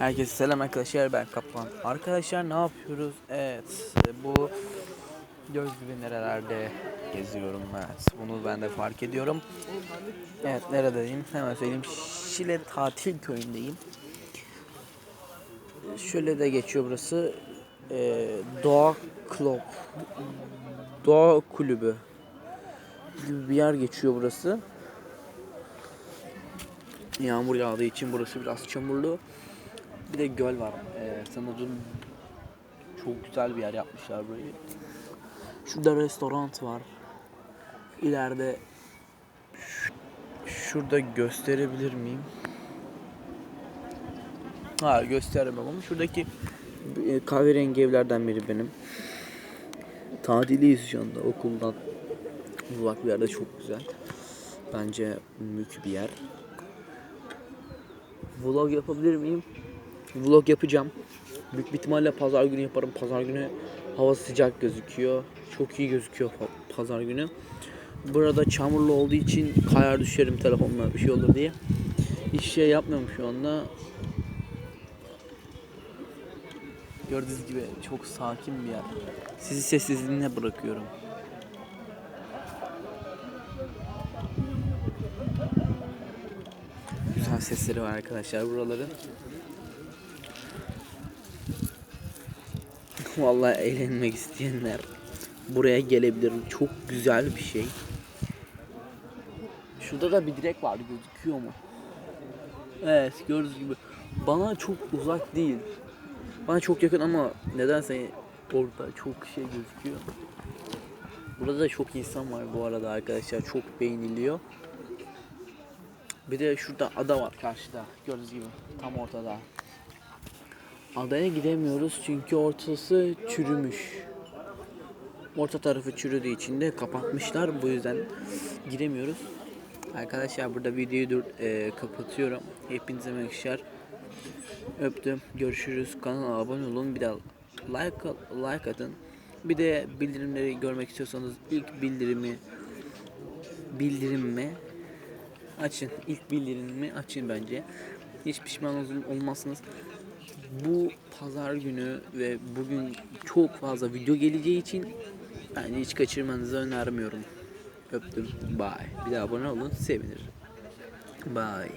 Herkese selam arkadaşlar ben Kaplan. Arkadaşlar ne yapıyoruz? Evet bu göz gibi nerelerde geziyorum evet bunu ben de fark ediyorum. Evet neredeyim hemen söyleyeyim Şile tatil köyündeyim. Şöyle de geçiyor burası ee, Doğa Club Doğa Kulübü gibi bir yer geçiyor burası. Yağmur yağdığı için burası biraz çamurlu. Bir de göl var. Ee, sanırım çok güzel bir yer yapmışlar burayı. Şurada restoran var. İleride şurada gösterebilir miyim? Ha gösteremem ama şuradaki e, kahverengi evlerden biri benim. Tatiliyiz şu anda okuldan. Uzak bir yerde çok güzel. Bence mük bir yer. Vlog yapabilir miyim? Vlog yapacağım. Büyük bir ihtimalle pazar günü yaparım. Pazar günü hava sıcak gözüküyor. Çok iyi gözüküyor pa- pazar günü. Burada çamurlu olduğu için kayar düşerim telefonla bir şey olur diye. Hiç şey yapmıyorum şu anda. Gördüğünüz gibi çok sakin bir yer. Sizi sessizliğine bırakıyorum. Güzel sesleri var arkadaşlar buraların. Vallahi eğlenmek isteyenler buraya gelebilir. Çok güzel bir şey. Şurada da bir direk var gözüküyor mu? Evet gördüğünüz gibi. Bana çok uzak değil. Bana çok yakın ama nedense orada çok şey gözüküyor. Burada da çok insan var bu arada arkadaşlar. Çok beğeniliyor. Bir de şurada ada var karşıda. Gördüğünüz gibi tam ortada. Adaya gidemiyoruz çünkü ortası çürümüş. Orta tarafı çürüdüğü için de kapatmışlar. Bu yüzden giremiyoruz. Arkadaşlar burada videoyu dur, e, kapatıyorum. Hepinize merhabalar. Öptüm. Görüşürüz. Kanala abone olun. Bir de like like atın. Bir de bildirimleri görmek istiyorsanız ilk bildirimi bildirimimi açın. İlk bildirimimi açın bence. Hiç pişman ol- olmazsınız. Bu pazar günü ve bugün çok fazla video geleceği için bence hiç kaçırmanızı önermiyorum. Öptüm. Bye. Bir de abone olun. Sevinirim. Bye.